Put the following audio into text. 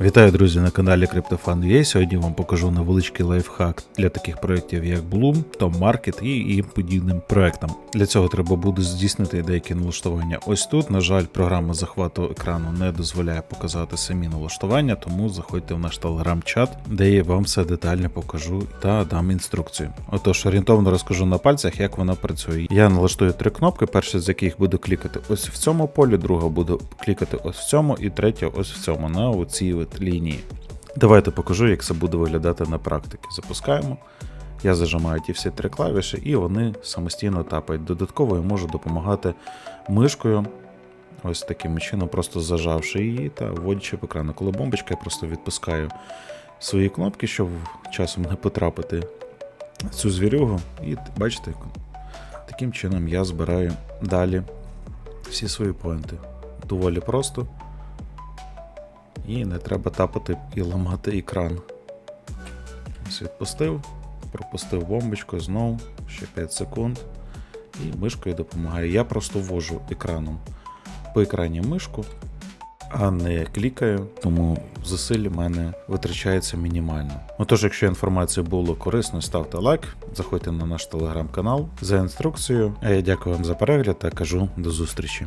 Вітаю, друзі, на каналі CryptoFan.ua. Сьогодні вам покажу невеличкий лайфхак для таких проєктів, як Bloom, Tom Market і їм подібним проектам. Для цього треба буде здійснити деякі налаштування. Ось тут, на жаль, програма захвату екрану не дозволяє показати самі налаштування, тому заходьте в наш телеграм-чат, де я вам все детально покажу та дам інструкцію. Отож, орієнтовно розкажу на пальцях, як вона працює. Я налаштую три кнопки, перша з яких буду клікати ось в цьому полі, друга буду клікати ось в цьому, і третя ось в цьому, на оцій от лінії. Давайте покажу, як це буде виглядати на практиці. Запускаємо. Я зажимаю ті всі три клавіші, і вони самостійно тапають. Додатково я можу допомагати мишкою. Ось таким чином, просто зажавши її та вводячи в екран. Коли бомбочка, я просто відпускаю свої кнопки, щоб часом не потрапити в цю звірюгу. І бачите, таким чином я збираю далі всі свої поінти. Доволі просто. І не треба тапати і ламати екран. Ось відпустив, пропустив бомбочку, знову ще 5 секунд. І мишкою допомагаю. Я просто ввожу екраном по екрані мишку, а не клікаю, тому зусиль в мене витрачається мінімально. Отож, якщо інформація була корисною, ставте лайк, заходьте на наш телеграм-канал за інструкцією. А я дякую вам за перегляд та кажу до зустрічі.